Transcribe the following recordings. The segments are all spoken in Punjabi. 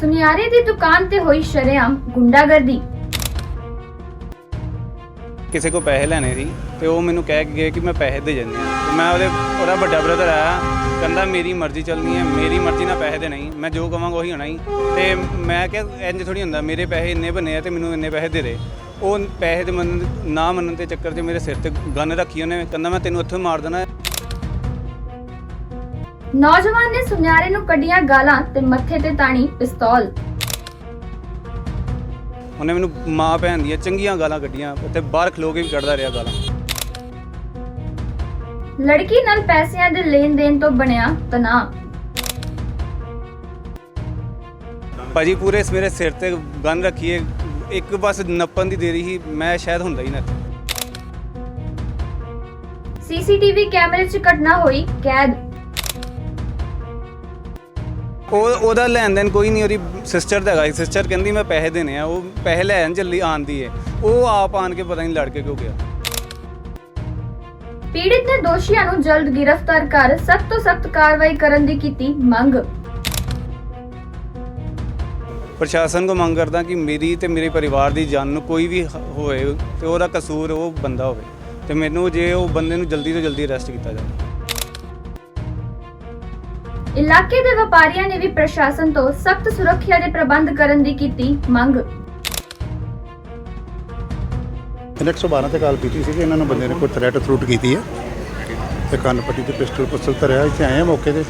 ਸੁਨਿਆਰੇ ਦੀ ਦੁਕਾਨ ਤੇ ਹੋਈ ਸ਼ਰੇਆਮ ਗੁੰਡਾਗਰਦੀ। ਕਿਸੇ ਕੋ ਪੈਸੇ ਲੈਣੇ ਸੀ ਤੇ ਉਹ ਮੈਨੂੰ ਕਹਿ ਕੇ ਗਏ ਕਿ ਮੈਂ ਪੈਸੇ ਦੇ ਜਾਂਦੇ ਤੇ ਮੈਂ ਉਹਦੇ ਉਹਦਾ ਵੱਡਾ ਬ੍ਰਦਰ ਆਇਆ, ਕਹਿੰਦਾ, ਮੇਰੀ ਮਰਜ਼ੀ ਚੱਲਣੀ ਹੈ, ਮੇਰੀ ਮਰਜ਼ੀ ਨਾਲ ਪੈਸੇ ਦੇਣਾ ਹੀ ਮੈਂ ਜੋ ਕਵਾਂਗਾ ਉਹੀ ਹੋਣਾ ਹੀ ਤੇ ਮੈਂ ਕਿਹਾ ਇੰਜ ਥੋੜੀ ਹੁੰਦਾ, ਮੇਰੇ ਪੈਸੇ ਇੰਨੇ ਬਣੇ ਆ ਤੇ ਮੈਨੂੰ ਇੰਨੇ ਪੈਸੇ ਦੇ ਦੇ। ਉਹ ਪੈਸੇ ਦੇ ਮੰਨਣ ਨਾ ਮੰਨਣ ਦੇ ਚੱਕਰ 'ਚ ਮੇਰੇ ਸਿਰ ਤੇ ਗਨ ਰੱਖੀ ਉਹਨੇ, ਕਹਿੰਦਾ, ਮੈਂ ਤੈਨੂੰ ਇੱਥੋਂ ਮਾਰ ਦੇਣਾ ਨੌਜਵਾਨ ਨੇ ਸੁਨਿਆਰੇ ਨੂੰ ਕੱਢੀਆਂ ਗਾਲਾਂ ਤੇ ਮੱਥੇ ਤੇ ਤਾਣੀ ਪਿਸਤੌਲ। ਉਹਨੇ ਮੈਨੂੰ ਮਾਂ ਭੈਣ ਦੀਆਂ ਚੰਗੀਆਂ ਗਾਲਾਂ ਕੱਢੀਆਂ ਤੇ ਬਾਹਰ ਖਲੋ ਕੇ ਵੀ ਕੱਢਦਾ ਰਿਹਾ ਗਾਲਾਂ। ਲੜਕੀ ਨਾਲ ਪੈਸਿਆਂ ਦੇ ਲੈਣ ਦੇਣ ਤੋਂ ਬਣਿਆ ਤਣਾਅ। ਭਾਜੀ ਪੂਰੇ ਮੇਰੇ ਸਿਰ ਤੇ ਗਨ ਰੱਖੀਏ ਇੱਕ ਬਸ ਨੱਪਣ ਦੀ ਦੇਰੀ ਸੀ ਮੈਂ ਸ਼ਾਇਦ ਹੁੰਦਾ ਹੀ ਨਾ। ਸੀਸੀਟੀਵੀ ਕੈਮਰੇ 'ਚ ਘਟਨਾ ਹੋਈ ਕੈਦ। ਉਹ ਉਹਦਾ ਲੈਣ ਦੇਣ ਕੋਈ ਨਹੀਂ ਉਹਦੀ ਸਿਸਟਰ ਦਾ ਹੈਗਾ। ਸਿਸਟਰ ਕਹਿੰਦੀ ਮੈਂ ਪੈਸੇ ਦੇਣੇ ਆ ਉਹ ਪੈਸੇ ਲੈਣ ਜਲਦੀ ਆਂਦੀ ਏ। ਉਹ ਆਪ ਆਣ ਕੇ ਪਤਾ ਨਹੀਂ ਲੜ ਕੇ ਕਿਉਂ ਗਿਆ। ਪੀੜਿਤ ਨੇ ਦੋਸ਼ੀਆਂ ਨੂੰ ਜਲਦ ਗ੍ਰਿਫਤਾਰ ਕਰ ਸਖਤ ਤੋਂ ਸਖਤ ਕਾਰਵਾਈ ਕਰਨ ਦੀ ਕੀਤੀ ਮੰਗ। ਪ੍ਰਸ਼ਾਸਨ ਕੋ ਮੰਗ ਕਰਦਾ ਕਿ ਮੇਰੀ ਤੇ ਮੇਰੇ ਪਰਿਵਾਰ ਦੀ ਜਾਨ ਨੂੰ ਕੋਈ ਵੀ ਹ- ਹੋਏ ਤੇ ਉਹਦਾ ਕਸੂਰ ਉਹ ਬੰਦਾ ਹੋਵੇ। ਤੇ ਮੈਨੂੰ ਜੇ ਉਹ ਬੰਦੇ ਨੂੰ ਜਲਦੀ ਤੋਂ ਜਲਦੀ ਅਰੈਸਟ ਕੀਤਾ ਜਾਵੇ। ਇਲਾਕੇ ਦੇ ਵਪਾਰੀਆਂ ਨੇ ਵੀ ਪ੍ਰਸ਼ਾਸਨ ਤੋਂ ਸਖਤ ਸੁਰੱਖਿਆ ਦੇ ਪ੍ਰਬੰਧ ਕਰਨ ਦੀ ਕੀਤੀ ਮੰਗ। ਇਹਨੇ 112 ਤੇ ਕਾਲ ਕੀਤੀ ਸੀ ਕਿ ਇਹਨਾਂ ਨੂੰ ਬੰਦੇ ਨੇ ਕੋਈ ਥ੍ਰੈਟ ਥਰੂਟ ਕੀਤੀ ਹੈ। ਤੇ ਕੰਨ ਪੱਟੀ ਤੇ ਪਿਸਟਲ ਪੁਸਤਲ ਧਰਿਆ ਇੱਥੇ ਆਏ ਆ ਮੌਕੇ ਤੇ।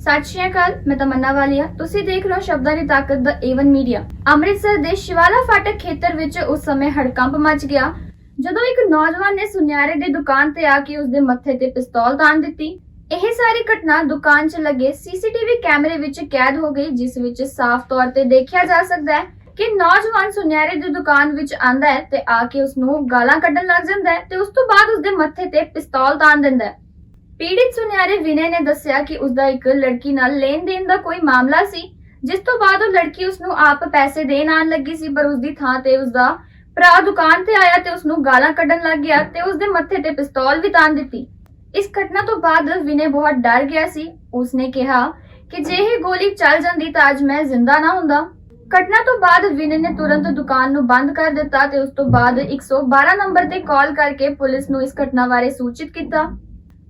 ਸਤਿ ਸ਼੍ਰੀ ਅਕਾਲ ਮੈਂ ਤਮੰਨਾ ਵਾਲੀਆ। ਤੁਸੀਂ ਦੇਖ ਰਹੇ ਹੋ ਸ਼ਬਦਾਂ ਦੀ ਤਾਕਤ ਦਾ ਏਵਨ ਮੀਡੀਆ ਅੰਮ੍ਰਿਤਸਰ ਦੇ ਸ਼ਿਵਾਲਾ ਫਾਟਕ ਖੇਤਰ ਵਿੱਚ ਉਸ ਸਮੇਂ ਹੜਕੰਪ ਮਚ ਗਿਆ। ਜਦੋਂ ਇੱਕ ਨੌਜਵਾਨ ਨੇ ਸੁਨਿਆਰੇ ਦੀ ਦੁਕਾਨ ਤੇ ਆ ਕੇ ਉਸਦੇ ਮੱਥੇ ਤੇ ਪਿਸਤੌਲ ਤਾਣ ਦਿੱਤੀ, ਇਹ ਸਾਰੀ ਘਟਨਾ ਦੁਕਾਨ 'ਚ ਲੱਗੇ ਸੀਸੀਟੀਵੀ ਕੈਮਰੇ ਵਿੱਚ ਕੈਦ ਹੋ ਗਈ, ਜਿਸ ਵਿੱਚ ਸਾਫ਼ ਤੌਰ ਤੇ ਦੇਖਿਆ ਜਾ ਸਕਦਾ ਹੈ ਕਿ ਨੌਜਵਾਨ ਸੁਨਿਆਰੇ ਦੀ ਦੁਕਾਨ ਵਿੱਚ ਆਂਦਾ ਹੈ ਤੇ ਆ ਕੇ ਉਸ ਨੂੰ ਗਾਲਾਂ ਕੱਢਣ ਲੱਗ ਜਾਂਦਾ ਹੈ ਤੇ ਉਸ ਤੋਂ ਬਾਅਦ ਉਸਦੇ ਮੱਥੇ ਤੇ ਪਿਸਤੌਲ ਤਾਣ ਦਿੰਦਾ ਹੈ। ਪੀੜਿਤ ਸੁਨਿਆਰੇ ਵਿਨੇ ਨੇ ਦੱਸਿਆ ਕਿ ਉਸਦਾ ਇੱਕ ਲੜਕੀ ਨਾਲ ਲੈਣ ਦੇਣ ਦਾ ਕੋਈ ਮਾਮਲਾ ਸੀ, ਜਿਸ ਤੋਂ ਬਾਅਦ ਉਹ ਲੜਕੀ ਉਸ ਨੂੰ ਆਪ ਪੈਸੇ ਦੇਣ ਆਣ ਲੱਗੀ ਸੀ, ਪਰ ਉਸ ਦੀ ਥਾਂ ਤੇ ਉਸ ਦਾ ਭਰਾ ਦੁਕਾਨ ਤੇ ਆਇਆ ਤੇ ਉਸ ਨੂੰ ਗਾਲਾਂ ਕੱਢਣ ਲੱਗ ਗਿਆ ਤੇ ਉਸ ਦੇ ਮੱਥੇ ਤੇ ਪਿਸਤੌਲ ਵੀ ਤਾਣ ਦਿੱਤੀ। ਇਸ ਘਟਨਾ ਤੋਂ ਬਾਅਦ ਵਿਨੇ ਬਹੁਤ ਡਰ ਗਿਆ ਸੀ। ਉਸਨੇ ਕਿਹਾ ਕਿ ਜੇ ਇਹ ਗੋਲੀ ਚੱਲ ਜਾਂਦੀ ਤਾਂ ਅੱਜ ਮੈਂ ਜ਼ਿੰਦਾ ਨਾ ਹੁੰਦਾ। ਘਟਨਾ ਤੋਂ ਬਾਅਦ ਵਿਨੇ ਨੇ ਤੁਰੰਤ ਦੁਕਾਨ ਨੂੰ ਬੰਦ ਕਰ ਦਿੱਤਾ ਤੇ ਉਸ ਤੋਂ ਬਾਅਦ 112 ਨੰਬਰ ਤੇ ਕਾਲ ਕਰਕੇ ਪੁਲਿਸ ਨੂੰ ਇਸ ਘਟਨਾ ਬਾਰੇ ਸੂਚਿਤ ਕੀਤਾ।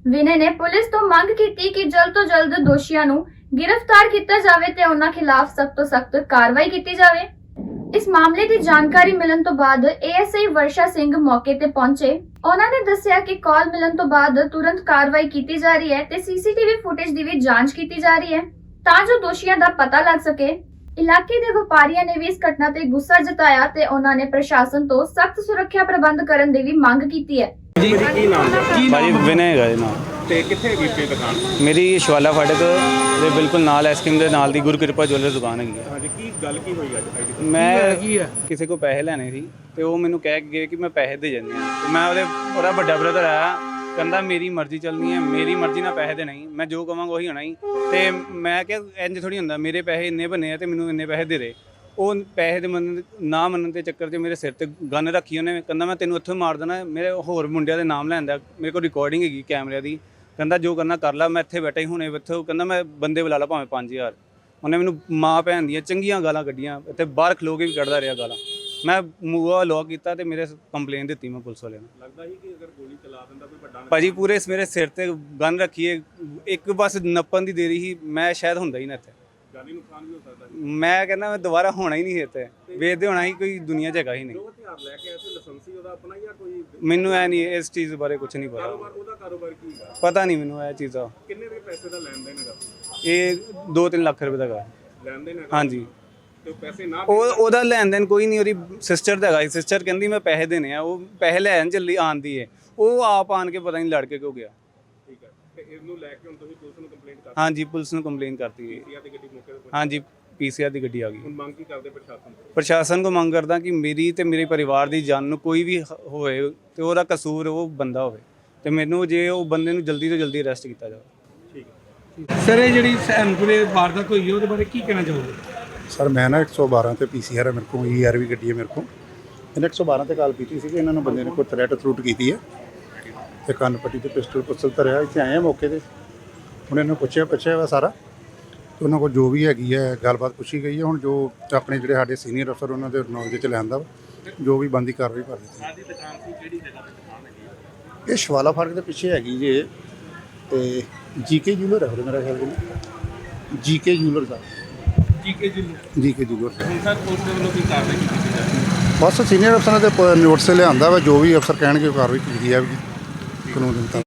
ਵਿਨੇ ਨੇ ਪੁਲਿਸ ਤੋਂ ਮੰਗ ਕੀਤੀ ਕਿ ਜਲਦ ਤੋਂ ਜਲਦ ਦੋਸ਼ੀਆਂ ਨੂੰ ਗ੍ਰਿਫਤਾਰ ਕੀਤਾ ਜਾਵੇ ਤੇ ਉਹਨਾਂ ਖਿਲਾਫ ਸਖਤ ਤੋਂ ਸਖਤ ਕਾਰਵਾਈ ਕੀਤੀ ਜਾਵੇ। ਇਸ ਮਾਮਲੇ ਦੀ ਜਾਣਕਾਰੀ ਮਿਲਣ ਤੋਂ ਬਾਅਦ ਏਐਸਆਈ ਵਰਸ਼ਾ ਸਿੰਘ ਮੌਕੇ ਤੇ ਪਹੁੰਚੇ। ਉਹਨਾਂ ਨੇ ਦੱਸਿਆ ਕਿ ਕਾਲ ਮਿਲਣ ਤੋਂ ਬਾਅਦ ਤੁਰੰਤ ਕਾਰਵਾਈ ਕੀਤੀ ਜਾ ਰਹੀ ਹੈ ਤੇ ਸੀਸੀਟੀਵੀ ਫੁਟੇਜ ਦੀ ਵੀ ਜਾਂਚ ਕੀਤੀ ਜਾ ਰਹੀ ਹੈ, ਤਾਂ ਜੋ ਦੋਸ਼ੀਆਂ ਦਾ ਪਤਾ ਲੱਗ ਸਕੇ। ਇਲਾਕੇ ਦੇ ਵਪਾਰੀਆਂ ਨੇ ਵੀ ਇਸ ਘਟਨਾ ਤੇ ਗੁੱਸਾ ਜਤਾਇਆ ਤੇ ਉਹਨਾਂ ਨੇ ਪ੍ਰਸ਼ਾਸਨ ਤੋਂ ਸਖਤ ਸੁਰੱਖਿਆ ਪ੍ਰਬੰਧ ਕਰਨ ਦੀ ਵੀ ਮੰਗ ਕੀਤੀ ਹੈ। ਜੀ ਕੀ ਨਾਮ ਹੈ? ਕੀ ਭਾਜੀ ਵਿਨੇ ਹੈਗਾ ਜੀ ਨਾਮ ਤੇ ਕਿੱਥੇ ਹੈਗੀ ਪੇ ਦੁਕਾਨ? ਮੇਰੀ ਸ਼ਵਾਲਾ ਫਾਟਕ ਦੇ ਬਿਲਕੁਲ ਨਾਲ ਐਸਕ੍ਰੀਮ ਦੇ ਨਾਲ ਦੀ ਗੁਰੂ ਕਿਰਪਾ ਜੁਐਲਰ ਦੁਕਾਨ ਹੈਗੀ ਹੈ। ਹਾਂਜੀ ਕੀ ਗੱਲ ਕੀ ਹੋਈ ਅੱਜ? ਅੱਜ ਦੀ? ਮੈਂ ਕਿਸੇ ਕੋ ਪੈਸੇ ਲੈਣੇ ਸੀ ਤੇ ਉਹ ਮੈਨੂੰ ਕਹਿ ਕੇ ਗਏ ਕਿ ਮੈਂ ਪੈਸੇ ਦੇ ਜਾਂਦੇ ਆ ਤੇ ਮੈਂ ਉਹਦੇ ਉਹਦਾ ਵੱਡਾ ਬ੍ਰਦਰ ਆਇਆ। ਕਹਿੰਦਾ ਮੇਰੀ ਮਰਜ਼ੀ ਚੱਲਣੀ ਹੈ, ਮੇਰੀ ਮਰਜ਼ੀ ਨਾਲ ਪੈਸੇ ਦੇਣਾ ਹੀ ਮੈਂ ਜੋ ਕਵਾਂਗਾ ਉਹੀ ਹੋਣਾ ਹੀ ਤੇ ਮੈਂ ਕਿਹਾ ਇੰਜ ਥੋੜੀ ਹੁੰਦਾ, ਮੇਰੇ ਪੈਸੇ ਇੰਨੇ ਬਣੇ ਆ ਤੇ ਮੈਨੂੰ ਇੰਨੇ ਪੈਸੇ ਦੇ ਦੇ। ਉਹ ਪੈਸੇ ਦੇ ਮੰਨਣ, ਨਾ ਮੰਨਣ ਦੇ ਚੱਕਰ 'ਚ ਮੇਰੇ ਸਿਰ ਤੇ ਗਨ ਰੱਖੀ ਉਹਨੇ, ਕਹਿੰਦਾ ਮੈਂ ਤੈਨੂੰ ਇੱਥੋਂ ਮਾਰ ਦੇਣਾ, ਮੇਰੇ ਹੋਰ ਮੁੰਡਿਆਂ ਦੇ ਨਾਮ ਲੈਂਦਾ ਮੇਰੇ ਕੋਲ ਰਿਕਾਰਡਿੰਗ ਹੈਗੀ ਕੈਮਰੇ ਦੀ। ਕਹਿੰਦਾ ਜੋ ਕਰਨਾ ਕਰ ਲੈ, ਮੈਂ ਇੱਥੇ ਬੈਠਾ ਹੀ ਹੁਣੇ ਇੱਥੇ, ਕਹਿੰਦਾ ਮੈਂ ਬੰਦੇ ਬੁਲਾ ਲਾ ਭਾਵੇਂ 5000 ਉਹਨੇ ਮੈਨੂੰ ਮਾਂ ਭੈਣ ਦੀਆਂ ਚੰਗੀਆਂ ਗਾਲਾਂ ਕੱਢੀਆਂ, ਇੱਥੇ ਬਾਹਰ ਖਲੋ ਕੇ ਵੀ ਕੱਢਦਾ ਰਿਹਾ ਗਾਲਾਂ। ਮੈਂ ਮੂਆ ਲੋਕ ਕੀਤਾ ਤੇ ਮੇਰੇ ਕੰਪਲੇਨ ਦਿੱਤੀ ਮੈਂ ਪੁਲਿਸ ਵਾਲਿਆਂ ਨੂੰ। ਲੱਗਦਾ ਸੀ ਕਿ ਅਗਰ ਗੋਲੀ ਚਲਾ ਦਿੰਦਾ ਕੋਈ ਵੱਡਾ ਭਾਜੀ ਪੂਰੇ ਮੇਰੇ ਸਿਰ ਤੇ ਗਨ ਰੱਖੀਏ ਇੱਕ ਬਸ ਨੱਪਣ ਦੀ ਦੇਰੀ ਸੀ ਮੈਂ ਸ਼ਾਇਦ ਹੁੰਦਾ ਹੀ ਨਾ ਇੱਥੇ। ਜਾਨੀ ਨੁਕਸਾਨ ਵੀ ਹੋ ਸਕਦਾ ਸੀ। ਮੈਂ ਕਹਿੰਦਾ ਮੈਂ ਦੁਬਾਰਾ ਹੋਣਾ ਹੀ ਨਹੀਂ ਇੱਥੇ। ਵੇਚਦੇ ਹੋਣਾ ਹੀ ਕੋਈ ਦੁਨੀਆ 'ਚ ਹੈਗਾ ਹੀ ਨਹੀਂ। ਜੋ ਹਥਿਆਰ ਲੈ ਕੇ ਆਏ ਸੀ ਲਾਇਸੈਂਸੀ ਉਹਦਾ ਆਪਣਾ ਜਾਂ ਕੋਈ ਮੈਨੂੰ ਐ ਨਹੀਂ ਇਸ ਚੀਜ਼ ਬਾਰੇ ਕੁਝ ਨਹੀਂ ਪਤਾ। ਕਾਰੋਬਾਰ ਉਹਦਾ ਕਾਰੋਬਾਰ ਕੀ ਹੈਗਾ ਪਤਾ ਨਹੀਂ ਮੈਨੂੰ ਇਹ ਚੀਜ਼ਾਂ ਕਿੰਨੇ ਦੇ ਪੈਸੇ ਦਾ ਲੈਣ ਦੇਣ ਹੈਗਾ? ਇਹ 2-3 ਲੱਖ ਰੁਪਏ ਦਾ ਹੈਗਾ। ਲੈਣ ਦੇਣ ਹੈਗਾ? ਹਾਂਜੀ। ਤੇ ਉਹ ਪੈਸੇ ਨਾ ਉਹ ਉਹਦਾ ਲੈਣ ਦੇਣ ਕੋਈ ਨਹੀਂ ਉਹਦੀ ਸਿਸਟਰ ਦਾ ਹੈਗਾ ਸਿਸਟਰ ਕਹਿੰਦੀ ਮੈਂ ਪੈਸੇ ਦੇਣੇ ਆ ਉਹ ਪੈਸੇ ਲੈਣ ਚੱਲੀ ਆਂਦੀ ਏ। ਉਹ ਆਪ ਆਣ ਕੇ ਪਤਾ ਨਹੀਂ ਲੜ ਕੇ ਕਿਉਂ ਗਿਆ। ਠੀਕ ਹੈ ਤੇ ਇਸ ਨੂੰ ਲੈ ਕੇ ਹੁਣ ਤੁਸੀਂ ਪੁਲਿਸ ਨੂੰ ਕੰਪਲੇਂਟ ਕਰ ਹਾਂਜੀ ਪੁਲਿਸ ਨੂੰ ਕੰਪਲੇਨ ਕਰਤੀ ਹੈ ਦਿੱਤੀ ਆ ਤੇ ਗੱਡੀ ਮੌਕੇ ਤੇ ਪਹੁੰਚ- ਹਾਂਜੀ ਪੀਸੀਆਰ ਦੀ ਗੱਡੀ ਆ ਗਈ। ਹੁਣ ਮੰਗ ਕੀ ਕਰਦੇ ਪ੍ਰਸ਼ਾਸਨ ਤੋਂ? ਪ੍ਰਸ਼ਾਸਨ ਕੋ ਮੰਗ ਕਰਦਾ ਕਿ ਮੇਰੀ ਤੇ ਮੇਰੇ ਪਰਿਵਾਰ ਦੀ ਜਾਨ ਨੂੰ ਕੋਈ ਵੀ ਹ- ਹੋਏ ਤੇ ਉਹਦਾ ਕਸੂਰ ਉਹ ਬੰਦਾ ਹੋਵੇ। ਤੇ ਮੈਨੂੰ ਜੇ ਉਹ ਬੰਦੇ ਨੂੰ ਜਲਦੀ ਤੋਂ ਜਲਦੀ ਅਰੈਸਟ ਕੀਤਾ ਜਾਵੇ। ਠੀਕ ਹੈ ਸਰ ਇਹ ਜਿਹੜੀ ਸੈਨਪੁਰੇ ਵਾਰਦਾਤ ਹੋਈ ਹੈ ਉਹਦੇ ਬਾਰੇ ਕੀ ਕਹਿਣਾ ਚਾਹੋਗੇ? ਸਰ ਮੈਂ ਨਾ 112 ਤੇ ਪੀਸੀਆਰ ਹੈ ਮੇਰੇ ਕੋਲ ਈਆਰ ਵੀ ਗੱਡੀ ਹੈ ਮੇਰੇ ਕੋਲ। ਇਹਨੇ 112 ਤੇ ਕਾਲ ਕੀਤੀ ਸੀ ਕਿ ਇਹਨਾਂ ਨੂੰ ਬੰਦੇ ਨੇ ਕੋਈ ਥ੍ਰੈਟ ਥਰੂਟ ਕੀਤੀ ਹੈ। ਤੇ ਕੰਨ ਪੱਟੀ ਤੇ ਪਿਸਟਲ ਪੁਸਤਲ ਧਰਿਆ ਇੱਥੇ ਆਏ ਆ ਮੌਕੇ ਤੇ। ਹੁਣ ਇਹਨੂੰ ਪੁੱਛਿਆ ਪੁੱਛਿਆ ਵਾ ਸਾਰਾ। ਤੇ ਉਹਨਾਂ ਕੋਲ ਜੋ ਵੀ ਹੈਗੀ ਹੈ ਗੱਲਬਾਤ ਪੁੱਛੀ ਗਈ ਹੈ। ਹੁਣ ਜੋ ਆਪਣੇ ਜਿਹੜੇ ਸਾਡੇ ਸੀਨੀਅਰ ਅਫਸਰ ਉਹਨਾਂ ਦੇ ਨੌਲੇਜ ਚ ਲਿਆਂਦਾ ਵਾ ਜੋ ਵੀ ਬੰਦੀ ਕਾਰਵਾਈ ਕਰ ਦਿੱਤੀ। ਸਾਡੀ ਦੁਕਾਨ ਸੀ ਕਿਹੜੀ ਜਗ੍ਹਾ ਤੇ ਦੁਕਾਨ ਹੈਗੀ ਹੈ? ਇਹ ਸ਼ਵਾਲਾ ਫਾਟਕ ਦੇ ਪਿੱਛੇ ਹੈਗੀ ਜੇ ਤੇ ਜੀਕੇ ਜੂਲਰ ਹੈ ਮੇਰਾ ਖਿਆਲ ਜੀ ਜੀਕੇ ਜੂਲਰ ਦਾ। ਜੀਕੇ ਜੀ ਜੀਕੇ ਜੂਲਰ ਦਾ ਹੁਣ ਸਰ ਪੁਲਿਸ ਦੇ ਵੱਲੋਂ ਕੀ ਕਾਰਵਾਈ ਕੀਤੀ ਜਾ ਰਹੀ ਹੈ? ਬਸ ਸੀਨੀਅਰ ਅਫਸਰਾਂ ਦੇ ਨੋਟਿਸ ਲਿਆਂਦਾ ਵਾ ਜੋ ਵੀ ਅਫਸਰ ਕਹਿਣਗੇ ਉਹ ਕਾਰਵਾਈ ਕੀਤੀ ਜਾਵੇਗੀ ਕਾਨੂੰਨ ਦੇ ਮੁਤਾਬਕ।